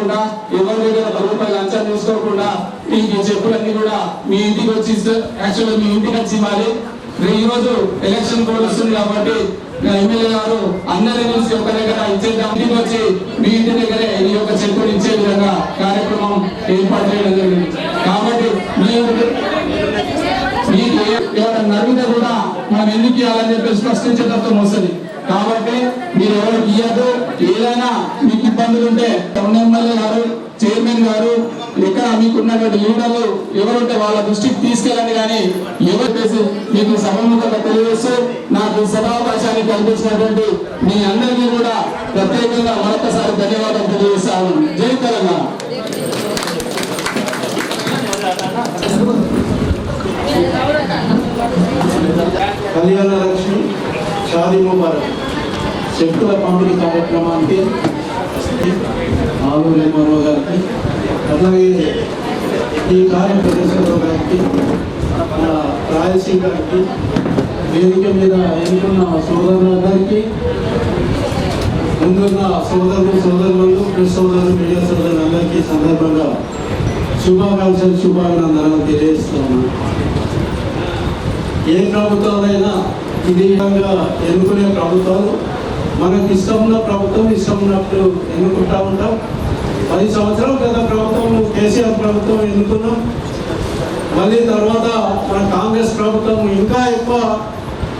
కాకుండా ఎవరి దగ్గర ఒక రూపాయలు లంచం తీసుకోకుండా మీకు ఈ చెప్పులన్నీ కూడా మీ ఇంటికి వచ్చి యాక్చువల్గా మీ ఇంటికి వచ్చి ఇవ్వాలి ఈ రోజు ఎలక్షన్ కోడ్ వస్తుంది కాబట్టి ఎమ్మెల్యే గారు అందరి నుంచి ఒక దగ్గర ఇచ్చేద్దాం. ఇంటికి వచ్చి మీ ఇంటి దగ్గరే ఈ యొక్క చెప్పులు ఇచ్చే విధంగా కార్యక్రమం ఏర్పాటు చేయడం జరిగింది. కాబట్టి మీకు ఎవరైనా నడిగితే కూడా మనం ఎందుకు ఇవ్వాలని చెప్పి ప్రశ్నించేటప్పుడు వస్తుంది. కాబట్టి మీరు ఎవరికి ఇవ్వద్దు ఏదైనా మీకు ఇబ్బందులు ఉంటే టౌన్ ఎమ్మెల్యే గారు చైర్మన్ గారు ఇక్కడ మీకున్నటువంటి లీడర్లు ఎవరుంటే వాళ్ళ దృష్టికి తీసుకెళ్ళండి కానీ ఎవరు చేసి మీకు సభముఖంగా తెలియజేస్తూ నాకు సభావకాశాన్ని కల్పించినటువంటి మీ అందరికీ కూడా ప్రత్యేకంగా మరొకసారి ధన్యవాదాలు తెలియజేస్తాను జై తెలంగాణ. కళ్యాణ లక్ష్మి షాదీ ముబారక్. శక్తుల పంపిణీ కార్యక్రమానికి గారికి ఆలూరు రామారావు గారికి అలాగే ఈ కార్యప్రదేశ్వరరావు గారికి మన రాయలసీమ గారికి వేదిక మీద ఎన్నుకున్న సోదరులందరికీ ముందున్న సోదరులు సోదరులు ప్రెస్ సోదరులు మీడియా సోదరులందరికీ ఈ సందర్భంగా శుభాకాంక్షలు శుభాభినందనలు తెలియజేస్తున్నాను ఏ ప్రభుత్వాలైనా ఇది విధంగా ఎన్నుకునే ప్రభుత్వాలు మనకి ఇష్టం ఉన్న ప్రభుత్వం ఇష్టం ఉన్నప్పుడు ఎన్నుకుంటా ఉంటాం. పది సంవత్సరాల గత ప్రభుత్వం కేసీఆర్ ప్రభుత్వం ఎన్నుకున్నాం మళ్ళీ తర్వాత మన కాంగ్రెస్ ప్రభుత్వం ఇంకా ఎక్కువ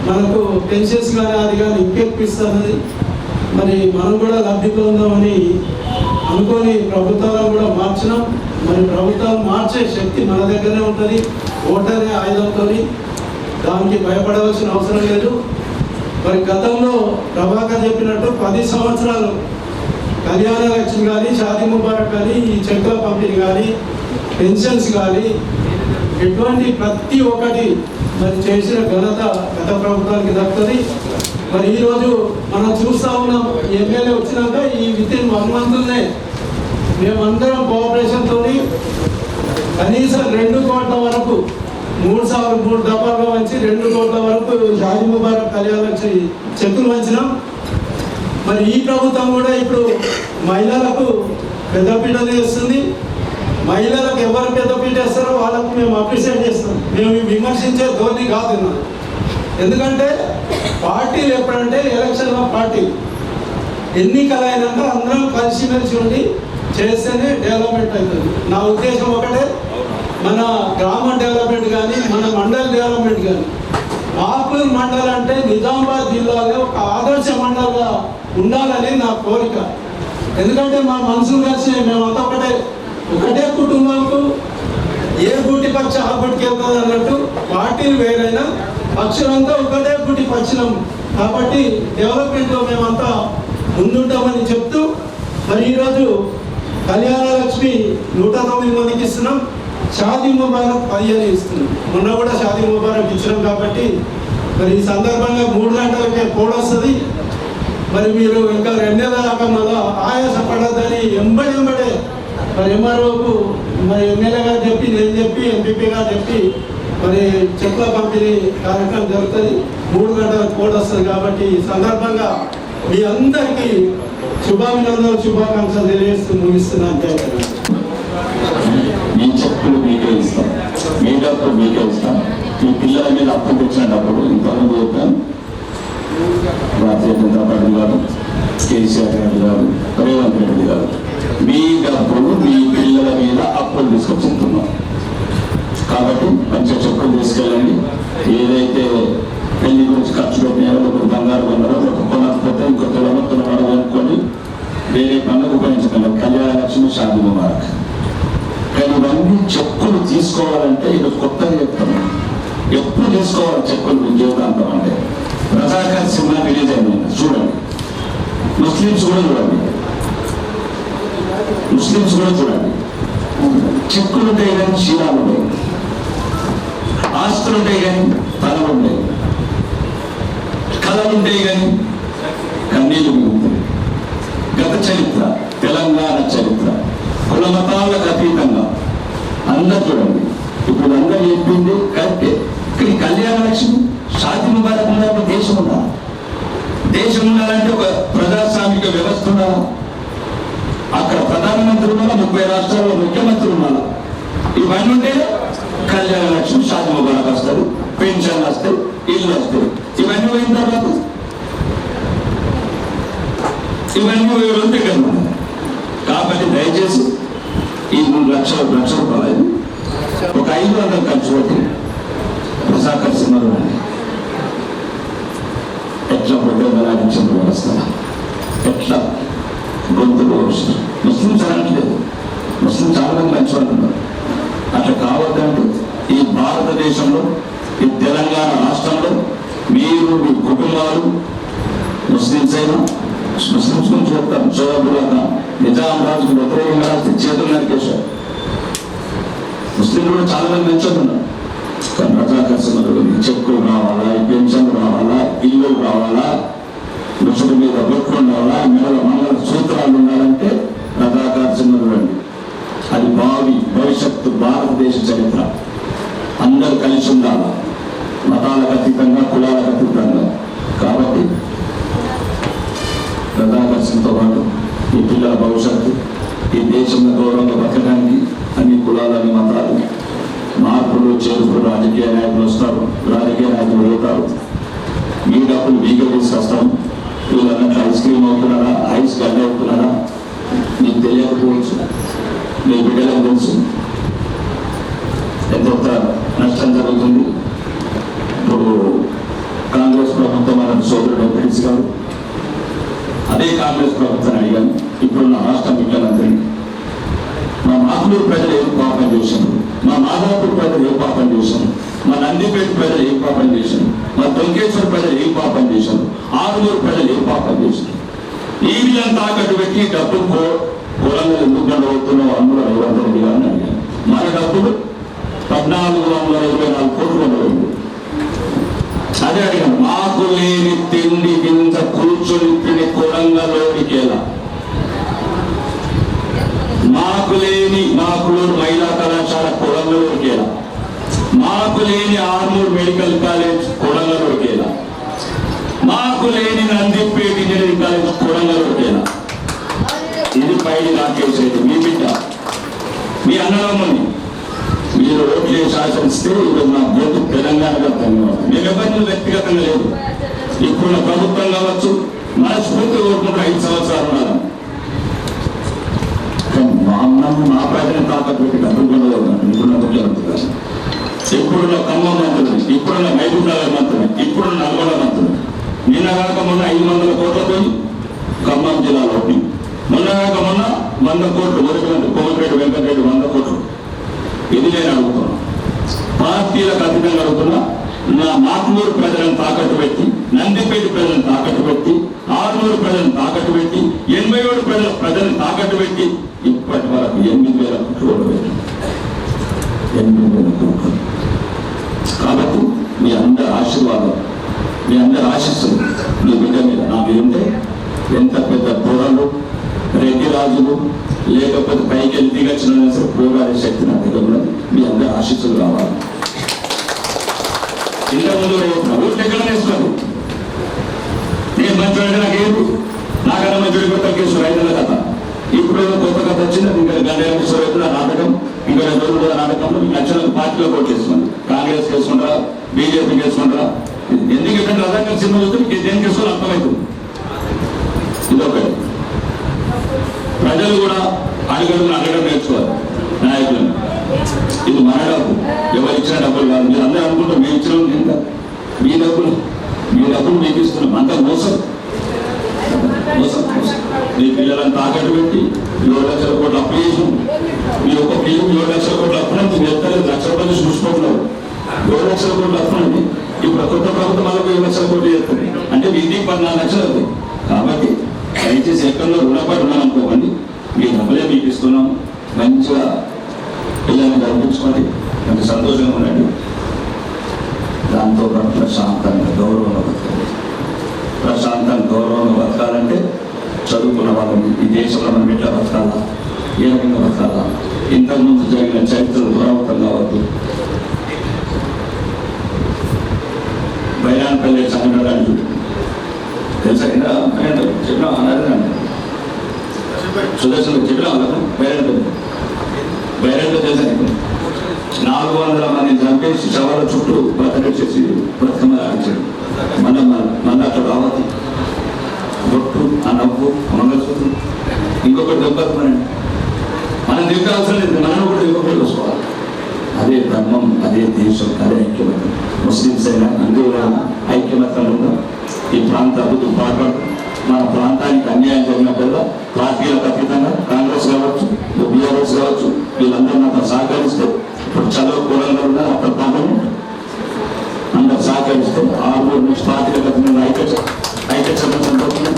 మనకు పెన్షన్స్ కానీ అది కానీ ఇంకెక్కిస్తున్నది. మరి మనం కూడా లబ్ధి పొందామని అనుకొని ప్రభుత్వాలను కూడా మార్చినాం. మరి ప్రభుత్వాలు మార్చే శక్తి మన దగ్గరనే ఉంటుంది. ఓటరే ఆయుధంతో దానికి భయపడవలసిన అవసరం లేదు. మరి గతంలో ప్రభాకర్ చెప్పినట్టు పది సంవత్సరాలు కళ్యాణ లక్ష్మి కానీ షాదీ ముబారక్ కానీ ఈ చెక్కుల పంపిణీ కానీ పెన్షన్స్ కానీ ఎటువంటి ప్రతి ఒక్కటి మరి చేసిన ఘనత గత ప్రభుత్వానికి దక్కుతుంది. మరి ఈరోజు మనం చూస్తా ఉన్నాం ఎమ్మెల్యే వచ్చినాక ఈ విత్ ఇన్ వన్ మంత్లోనే మేమందరం కోఆపరేషన్తో కనీసం రెండు కోట్ల వరకు మూడు సార్లు మూడు దఫాలుగా వంచి రెండు కోట్ల వరకు షాజీ ముబారక్ కళ్యాణ్ వచ్చి చెక్కులు వంచినాం. మరి ఈ ప్రభుత్వం కూడా ఇప్పుడు మహిళలకు పెద్దపీట చేస్తుంది మహిళలకు ఎవరు పెద్దపీట ఇస్తారో వాళ్ళకు మేము అప్రిషియేట్ చేస్తాం. మేము విమర్శించే ధోరణి కాదు ఎందుకంటే పార్టీలు ఎప్పుడంటే ఎలక్షన్లో పార్టీ. ఎన్నికలు అయినాక అందరం కలిసిమెలిసి ఉండి చేస్తేనే డెవలప్మెంట్ అవుతుంది. నా ఉద్దేశం ఒకటే మన గ్రామ డెవలప్మెంట్ కానీ మన మండల డెవలప్మెంట్ కానీ ఆకులూరు మండలం అంటే నిజామాబాద్ జిల్లాలో ఒక ఆదర్శ మండలంగా ఉండాలని నా కోరిక. ఎందుకంటే మా మనసు కలిసి మేమంతా ఒకటే ఒకటే కుటుంబంకు ఏ గుటి పక్షి ఆ గుటికి వెళ్తుంది అన్నట్టు పార్టీలు వేరైనా పక్షులంతా ఒకటే గుటి పక్షులం. కాబట్టి డెవలప్మెంట్లో మేమంతా ముందుంటామని చెప్తూ మరి ఈరోజు కళ్యాణ లక్ష్మి నూట తొమ్మిది మందికి ఇస్తున్నాం. షాదీ ముబారక్ పదిహేను ఇస్తున్నాం మొన్న కూడా షాదీ ముబారక్ ఇచ్చినాం కాబట్టి మరి ఈ సందర్భంగా మూడు గంటలకే కోడ్ వస్తుంది. మరి మీరు ఇంకా రెండు నెలల దాకా మళ్ళా ఆయాస ఎంబడి ఎంబడే మరి ఎంఆర్ఓకు మరి ఎమ్మెల్యే గారు చెప్పి నేను చెప్పి ఎంపీపీ గారు చెప్పి మరి చెక్కుల పంపిణీ కార్యక్రమం జరుగుతుంది. మూడు గంటల కోడ్ వస్తుంది కాబట్టి ఈ సందర్భంగా మీ అందరికీ శుభాభినందనలు శుభాకాంక్షలు తెలియజేస్తూ ముగిస్తున్నాను. మీ చెప్పులు మీకే ఇస్తాం. మీ డబ్బు మీకే ఇస్తాం. మీ పిల్లల మీద అప్పు తెచ్చినప్పుడు ఇంతకుముందు చెప్పాను భారతీయ జనతా పార్టీ గారు కేసీఆర్ గారు గారు రేవంత్ రెడ్డి గారు మీ డబ్బులు మీ పిల్లల మీద అప్పులు తీసుకొచ్చింది తీసుకోవాలంటే ఇది కొత్తగా చెప్తాను ఎప్పుడు తీసుకోవాలి చెప్పండి మీ జీవితాంతం అంటే రజాకర్ సినిమా రిలీజ్ అయింది చూడండి. ముస్లిమ్స్ కూడా చూడండి. ముస్లిమ్స్ కూడా చూడండి. చెక్కులు ఉంటాయి కానీ శీలాలు ఉంటాయి. ఆస్తులు ఉంటాయి కానీ తలలు ఉంటాయి. కళలు ఉంటాయి కానీ కన్నీళ్ళు గత చరిత్ర తెలంగాణ చరిత్ర. కుల మతాలకు అతీతంగా. అందరు చూడండి ఇప్పుడు అందరూ చెప్పింది కరెక్టే. ఇక్కడ కళ్యాణ లక్ష్మి షాది ముబారక్ ఉన్నప్పుడు దేశం ఉండాలి. దేశం ఉండాలంటే ఒక ప్రజాస్వామిక వ్యవస్థ ఉండాలా? అక్కడ ప్రధాన ప్రధానమంత్రి ఉండాలా ముప్పై రాష్ట్రాల్లో ముఖ్యమంత్రి ఉండాలా ఇవన్నీ ఉంటే కళ్యాణ లక్ష్మి షాది ముబారక్ వస్తారు పెన్షన్ వస్తాయి ఇల్లు వస్తాయి. ఇవన్నీ పోయిన తర్వాత? ఇవన్నీ పోయే రోజు కాబట్టి దయచేసి ఈ మూడు లక్షల లక్ష రూపాయలు ఒక ఐదు వందలు ఖర్చు పెట్టి ప్రసాకర్ సినిమాలు ఎట్లా ప్రజారాజ్యం వ్యవస్థ ఎట్లా గొంతులు ముస్లింస్ అనట్లేదు ముస్లిం చాలా మంది మంచి వాళ్ళు ఉన్నారు. అట్లా కావద్దంటే ఈ భారతదేశంలో ఈ తెలంగాణ రాష్ట్రంలో మీరు మీ కుటుంబాలు ముస్లింస్ అయినా సంస్కృతం గురించి చెప్తారు నిజాం రాజుకు వ్యతిరేకంగా రాస్తే చేతులు నరికేశారు ముస్లింలు కూడా చాలా మంది మంచుతున్నారు కానీ ప్రజాకర్షణలు చెక్కులు రావాలా ఈ పెన్షన్లు రావాలా ఇల్లు రావాలా ముసుడు మీద బొట్లు ఉండాలా మెడల మంగళ సూత్రాలు ఉండాలంటే ప్రజాకర్షణలు రండి అది భావి భవిష్యత్తు భారతదేశ చరిత్ర అందరూ కలిసి ఉండాలా మతాలకు అతీతంగా కులాలకు అతీతంగా కాబట్టి ప్రజాకర్షణతో పాటు ఈ పిల్లల భవిష్యత్తు ఈ దేశంలో గౌరవంగా బతకడానికి అన్ని కులాలని మతాలు మార్పులు చేర్పులు రాజకీయ నాయకులు వస్తారు. రాజకీయ నాయకులు పోతారు మీ డబ్బులు మీకే తీసుకొస్తాం వీళ్ళందరికీ ఐస్ క్రీమ్ అవుతున్నారా? ఐస్ గడ్డ అవుతున్నారా? మీకు తెలియకపోవచ్చు మీ బిడ్డలకు తెలుసు. ఎంత నష్టం జరుగుతుంది. ఇప్పుడు కాంగ్రెస్ ప్రభుత్వం మన సోదరుడు వెంకటేష్ గారు అదే కాంగ్రెస్ ప్రభుత్వాన్ని అడిగాను ఇప్పుడున్న రాష్ట్ర ముఖ్యమంత్రి మా మాకులూరు ప్రజలు ఏం పాపం చేశారు? మా మాదాపూర్ ప్రజలు ఏం పాపం చేశారు? మా నందిపేట ప్రజలు ఏం పాపం చేశారు? మా దొంకేశ్వర ప్రజలు ఏం పాపం చేశారు? ఆరుమూరు ప్రజలు ఏం పాపం చేశారు? ఈ వీళ్ళని తాకట్టు పెట్టి డబ్బు కో కులంగా ఎందుకు గడవుతున్నావు అందులో ఐదు రెడ్డి గారిని అడిగాను మన డబ్బులు పద్నాలుగు వందల ఇరవై నాలుగు కోట్లు ఉండలేదు అదే అడిగాను. మాకు మాకు లేని ఆర్మూర్ మెడికల్ కాలేజ్ కొడంగలూరుకేలా మాకు లేని నందిపేట ఇంజనీరింగ్ కాలేజ్ కొడంగలూరుకేలా ఇది పైన నాకేసేది మీ బిడ్డ మీ అన్నదమ్ముని. మీరు ఓట్లు వేసి ఆశిస్తే ఇప్పుడు నా బోటు తెలంగాణగా ధన్యవాదాలు మేము ఎవరిని వ్యక్తిగతంగా లేదు. ఇప్పుడున్న ప్రభుత్వం కావచ్చు మనస్ఫూర్తిగా కోరుకుంటే ఐదు సంవత్సరాలు ఉన్నారు కానీ మా అన్నము మా ప్రజలను తాకట్టు పెట్టి డబ్బులు కొనలేదు. ఇప్పుడున్న ముఖ్యమంత్రి గారు ఇప్పుడున్న ఖమ్మం మంత్రులు ఇప్పుడున్న మహబూబ్ నగర్ మంత్రులు ఇప్పుడున్న నల్గొండ మంత్రులు నిన్న కాక మొన్న ఐదు వందల కోట్లతో ఖమ్మం జిల్లాలో మొన్న కాక మొన్న వంద కోట్లు ఒరిగినందు కోమటిరెడ్డి వెంకటరెడ్డి వంద కోట్లు. ఇది నేను అడుగుతున్నా. పార్టీలకు అతీతంగా అడుగుతున్నా నా మాకునూరు ప్రజలను తాకట్టు పెట్టి నందిపేట ప్రజలను తాకట్టు పెట్టి ఆరుమూరు ప్రజలను తాకట్టు పెట్టి ఎనభై ఏడు ప్రజల ప్రజలను తాకట్టు పెట్టి ఇప్పటి వరకు ఎనిమిది వేల కోట్లు ఎనిమిది వేల కోట్లు. మీ అందరి ఆశీర్వాదం మీ అందరి ఆశీస్సులు మీ బిడ్డ మీద నా మీద ఉంటే ఎంత పెద్ద దూరాలు రెడ్డి రాజులు లేకపోతే పైకి వెళ్ళి దిగచ్చిన సరే పోరాడే శక్తి నా దగ్గర ఉన్నది. మీ అందరి ఆశీస్సులు కావాలి ఇంతకుముందు ఓట్లు ఎక్కడ వేసుకోండి నేను మంచి నాకు ఏడు నాకన్నా మంచి కొత్త కేసు ఐదు కథ. ఇప్పుడు కొత్త కథ వచ్చింది ఇంకా గండేశ్వర నాటకం. ఇంకా రెండు రోజుల నాటకంలో మీకు నచ్చిన పార్టీలో కోట్ చేస్తున్నాను కాంగ్రెస్ చేసుకుంటారా బీజేపీ చేసుకుంటారా ఎందుకు ఇక్కడ రథంగా సినిమా చూస్తే మీకు దేనికి చేసుకోవాలి అర్థమవుతుంది. ఇదొకటి ప్రజలు కూడా అడగడం అడగడం నేర్చుకోవాలి నాయకులను. ఇది మన డబ్బు. ఎవరు ఇచ్చిన డబ్బులు కాదు. మీరు అందరూ అనుకుంటారు మేము ఇచ్చిన మీ డబ్బులు. మీ డబ్బులు మీకు ఇస్తున్నాం అంత మోసం. మోసం మీ పిల్లలను తాకట్టు పెట్టి ఏడు లక్షల కోట్లు అప్పు చేసాం మీ ఒక్క పిల్లలు ఏడు లక్షల కోట్లు అప్పున మీరు ఎత్తలేదు లక్ష రూపాయలు చూసుకుంటున్నారు ఏడు లక్షల కోట్లు అప్పునండి ఇప్పుడు కొత్త ప్రభుత్వం మళ్ళీ ఏడు లక్షల కోట్లు చేస్తుంది అంటే మీ ఇంటికి పద్నాలుగు లక్షలు అవుతాయి కాబట్టి దయచేసి ఎక్కడో రుణపడి ఉన్నాం మీ డబ్బులే మీకు ఇస్తున్నాం. మంచిగా పిల్లల్ని గర్పించుకోండి మంచి సంతోషంగా ఉండండి. దాంతో ప్రశాంతంగా గౌరవంగా బతకాలి ప్రశాంతంగా గౌరవంగా బతకాలంటే చదువుకున్న వాళ్ళని ఈ దేశంలో మనం ఎట్లా బతకాలా? ఏ రకంగా బతకాలా? ఇంతకుముందు జరిగిన చరిత్ర పురావృతం కావద్దు. చెప్పడం అన్నారని కింద చెప్పడం అన్నారు సుదర్శన్ చెప్పిన వాళ్ళకు బైరెంట్ బైరెంట్ తెలుసా నాలుగు వందల మంది చంపేసి శవాల చుట్టూ బతకట్ చేసి బ్రతకమ్మ ఆడించాడు మన మన అక్కడ రావద్దు. బొట్టు ఆ నవ్వు మంగళసూత్రం. ఇంకొకటి దెబ్బతున్నాడు మనం దిగాల్సిన లేదు. మనం కూడా ఇంకొకటి చూసుకోవాలి. అదే ధర్మం అదే దేశం అదే ఐక్యమత్యం. ముస్లిమ్స్ అయినా హిందువులైనా ఐక్యమత్యం ఉందా ఈ ప్రాంత అభివృద్ధి పాల్పడు మన ప్రాంతానికి అన్యాయం జరిగినప్పుడల్లా పార్టీలకు అతీతంగా కాంగ్రెస్ కావచ్చు బీఆర్ఎస్ కావచ్చు వీళ్ళందరూ నాకు సహకరిస్తే ఇప్పుడు చదువు కూలంగా అక్కడ పార్లమెంట్ అందరు సహకరిస్తే ఆరుగురు నుంచి పార్టీలకు అతీతంగా ఐక్య ఐక్య సందర్భంగా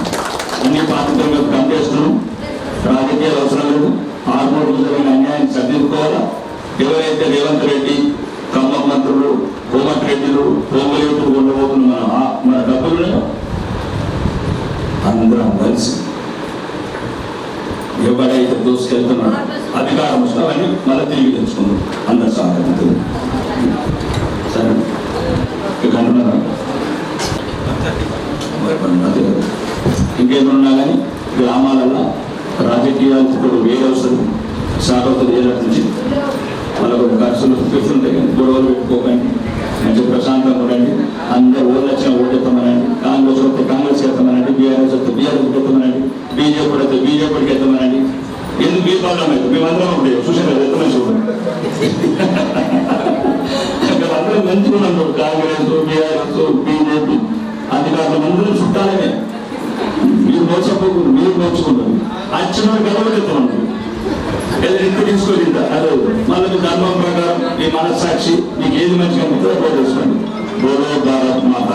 అన్ని పార్టీలకు పనిచేస్తున్నాం రాజకీయాలు అవసరం లేదు. ఆరుగురు జరిగిన అన్యాయం సర్దిద్దుకోవాలా? ఎవరైతే రేవంత్ రెడ్డి ఖమ్మం మంత్రులు కోమటి రెడ్డిలు పొంగులేతులు ఉండబోతున్నారు మన ఆ- మన డబ్బులు అందరం కలిసి ఎవరైతే దోసుకెళ్తున్నాడో అధికారం వస్తామని మళ్ళీ తిరిగి తెచ్చుకుందాం అందరు సహకరించు సరే. ఇక అంటున్నారా ఇంకేమన్నా కానీ గ్రామాలలో రాజకీయాలకు కూడా వేరే వస్తుంది సాగవుతుంది ఏళ్ళ నుంచి? వాళ్ళ ఖర్చులు పెడుతుంటాయి కానీ గొడవలు పెట్టుకోకండి. మంచి ప్రశాంతంగా ఉండండి. అందరూ ఓట్లు వచ్చిన ఓటు ఎత్తమనండి. కాంగ్రెస్ వస్తే కాంగ్రెస్ ఎత్తమనండి. బీఆర్ఎస్ వస్తే బీఆర్ఎస్ ఎత్తమనండి. బీజేపీ వస్తే బీజేపీకి ఎత్తమనండి. ఎందుకు మీ ప్రాబ్లం అయితే మేమందరం ఉండే చూసాను కదా ఎత్తమని చూడండి ఇక్కడ అందరూ మంచిగా కాంగ్రెస్ బీఆర్ఎస్ బీజేపీ. అధికారులు అందరూ చుట్టాలనే. మీరు మోసపోకుండా మీరు మోసుకుంటారు వచ్చిన గెలవడెత్తామంటారు ఏదో ఇంటికి తీసుకొని అదే. మళ్ళీ మీ ధర్మం ప్రకారం మీ మనస్సాక్షి. మీకు ఏది మంచిగా ఉంటుందో చేసుకోండి బోలో భారత్ మాత.